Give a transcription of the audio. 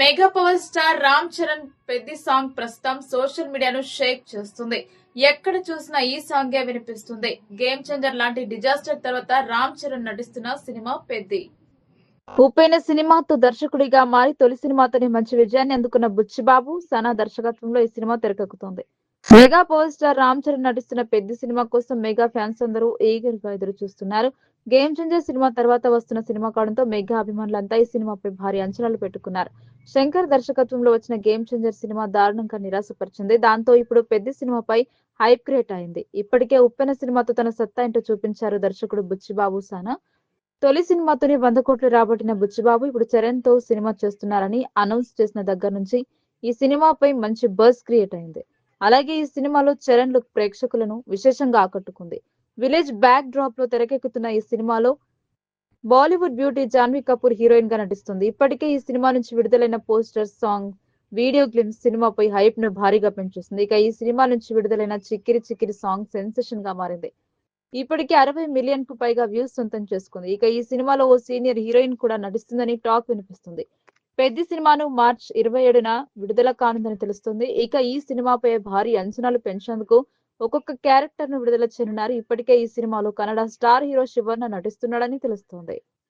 Mega power star Ram Charan Peddi song ప్రస్తుతం social మీడియాను shake చేస్తుంది. ఎక్కడ చూసినా ఈ సాంగే వినిపిస్తుంది. గేమ్ చేంజర్ లాంటి డిజాస్టర్ తర్వాత రామ్ చరణ్ నటిస్తున్న సినిమా పెద్ది. ఉపేన సినిమాతో దర్శకుడిగా మారి తొలి సినిమాతోనే మంచి విజయాన్ని అందుకున్న బుచ్చిబాబు సనా దర్శకత్వంలో ఈ cinema తెరకెక్కుతోంది. Mega power star Ram Charan నటిస్తున్న పెద్ద సినిమా కోసం మెగా ఫ్యాన్స్ అందరూ ఈగర్గా ఎదురు చూస్తున్నారు గేమ్ చేంజర్ సినిమా తర్వాత వస్తున్న సినిమా కావడంతో మెగా అభిమానులంతా ఈ సినిమాపై భారీ అంచనాలు పెట్టుకున్నారు. శంకర్ దర్శకత్వంలో వచ్చిన గేమ్ చేంజర్ సినిమా దారుణంగా నిరాశపరిచింది. దాంతో ఇప్పుడు పెద్ద సినిమాపై హైప్ క్రియేట్ అయింది. ఇప్పటికే ఉప్పెన సినిమాతో తన సత్తా ఏంటో చూపించారు దర్శకుడు బుచ్చిబాబు సానా. తొలి సినిమాతోనే వంద కోట్లు రాబట్టిన బుచ్చిబాబు ఇప్పుడు చరణ్తో సినిమా చేస్తున్నారని అనౌన్స్ చేసిన దగ్గర నుంచి ఈ సినిమాపై మంచి బజ్ క్రియేట్ అయింది. అలాగే ఈ సినిమాలో చరణ్ లుక్ ప్రేక్షకులను విశేషంగా ఆకట్టుకుంది. విలేజ్ బ్యాక్ డ్రాప్లో తెరకెక్కుతున్న ఈ సినిమాలో బాలీవుడ్ బ్యూటీ జాన్వీ కపూర్ హీరోయిన్గా నటిస్తుంది. ఇప్పటికే ఈ సినిమా నుంచి విడుదలైన పోస్టర్ సాంగ్ వీడియో క్లిప్స్ సినిమాపై హైప్ను భారీగా పెంచేస్తుంది ఇక ఈ సినిమా నుంచి విడుదలైన చిక్కిరి చిక్కిరి సాంగ్ సెన్సేషన్గా మారింది. ఇప్పటికే అరవై మిలియన్కు పైగా వ్యూస్ సొంతం చేసుకుంది. ఇక ఈ సినిమాలో ఓ సీనియర్ హీరోయిన్ కూడా నటిస్తుందని టాక్ వినిపిస్తుంది. పెద్ద సినిమాను మార్చ్ ఇరవై ఏడున విడుదల కానుందని తెలుస్తుంది. ఇక ఈ సినిమాపై భారీ అంచనాలు పెంచేందుకు ఒక్కొక్క క్యారెక్టర్ను విడుదల చేయనున్నారు. ఇప్పటికే ఈ సినిమాలో కన్నడ స్టార్ హీరో శివర్ణ నటిస్తున్నాడని తెలుస్తోంది.